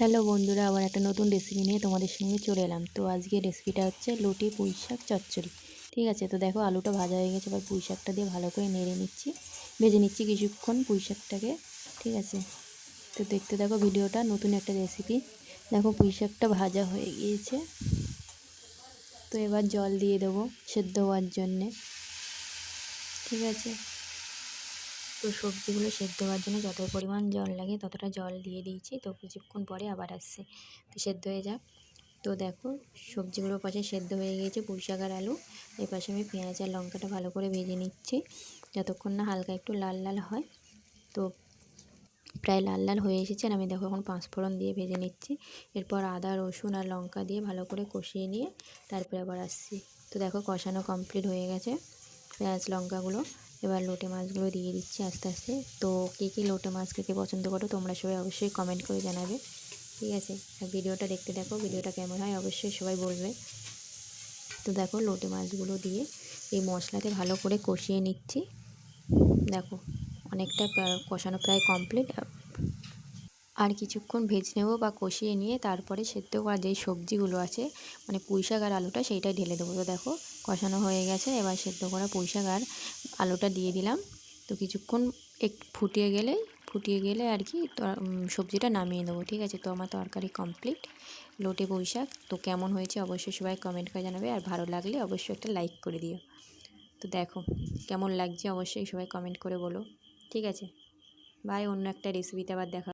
Hello বন্ধুরা, আবার একটা নতুন রেসিপি নিয়ে তোমাদের সঙ্গে চলে এলাম। তো আজকে রেসিপিটা হচ্ছে লুটি পুঁই শাক চচ্চড়ি। ঠিক আছে, তো দেখো আলুটা ভাজা হয়ে গেছে, এবার পুঁই শাকটা দিয়ে ভালো করে নেড়ে নিচ্ছি। ভেজে নিচ্ছি কিছুক্ষণ পুঁই শাকটাকে, ঠিক আছে? তো দেখতে দেখো ভিডিওটা, নতুন একটা রেসিপি দেখো পুঁই শাকটা ভাজা হয়ে গিয়েছে। তো এবার জল দিয়ে দেবো সেদ্ধ হওয়ার জন্যে। ঠিক আছে? তো সবজিগুলো সেদ্ধ হওয়ার জন্য যত পরিমাণ জল লাগে ততটা জল দিয়ে দিয়েছি। তো কিছুক্ষণ পরে আবার আসছে। তো সেদ্ধ হয়ে যাক। তো দেখো সবজিগুলোর পাশে সেদ্ধ হয়ে গিয়েছে পুঁই শাক আর আলু। এই পাশে আমি পেঁয়াজ আর লঙ্কাটা ভালো করে ভেজে নিচ্ছি। যতক্ষণ না হালকা একটু লাল লাল হয়। তো প্রায় লাল লাল হয়ে এসেছে আর আমি দেখো এখন পাঁচফোড়ন দিয়ে ভেজে নিচ্ছি। এরপর আদা, রসুন আর লঙ্কা দিয়ে ভালো করে কষিয়ে নিয়ে তারপরে আবার আসছি। তো দেখো কষানো কমপ্লিট হয়ে গেছে। পেঁয়াজ, লঙ্কাগুলো এবার লোটে মাছগুলো দিয়ে দিচ্ছি আস্তে আস্তে। তো কে কী লোটে মাছ কে পছন্দ করো তোমরা সবাই অবশ্যই কমেন্ট করে জানাবে। ঠিক আছে? আর ভিডিওটা দেখতে দেখো, ভিডিওটা কেমন হয় অবশ্যই সবাই বলবে। তো দেখো, লোটে মাছগুলো দিয়ে এই মশলাতে ভালো করে কষিয়ে নিচ্ছি। দেখো, অনেকটা কষানো প্রায় কমপ্লিট আর কিছুক্ষণ ভেজে নেব বা কষিয়ে নিয়ে তারপরে সেদ্ধ করা যেই সবজিগুলো আছে মানে পুঁই শাক আর আলুটা সেইটাই ঢেলে দেবো। তো দেখো কষানো হয়ে গেছে, এবার সেদ্ধ করা পুঁই শাক আর আলুটা দিয়ে দিলাম। তো কিছুক্ষণ এক ফুটিয়ে গেলে ফুটিয়ে গেলে আর কি সবজিটা নামিয়ে দেবো, ঠিক আছে? তো আমার তরকারি কমপ্লিট লোটে পুঁই শাক। তো কেমন হয়েছে অবশ্যই সবাই কমেন্ট করে জানাবে, আর ভালো লাগলে অবশ্যই একটা লাইক করে দিও। তো দেখো কেমন লাগছে অবশ্যই সবাই কমেন্ট করে বলো, ঠিক আছে? বাই অন্য একটা রেসিপিতে আবার দেখা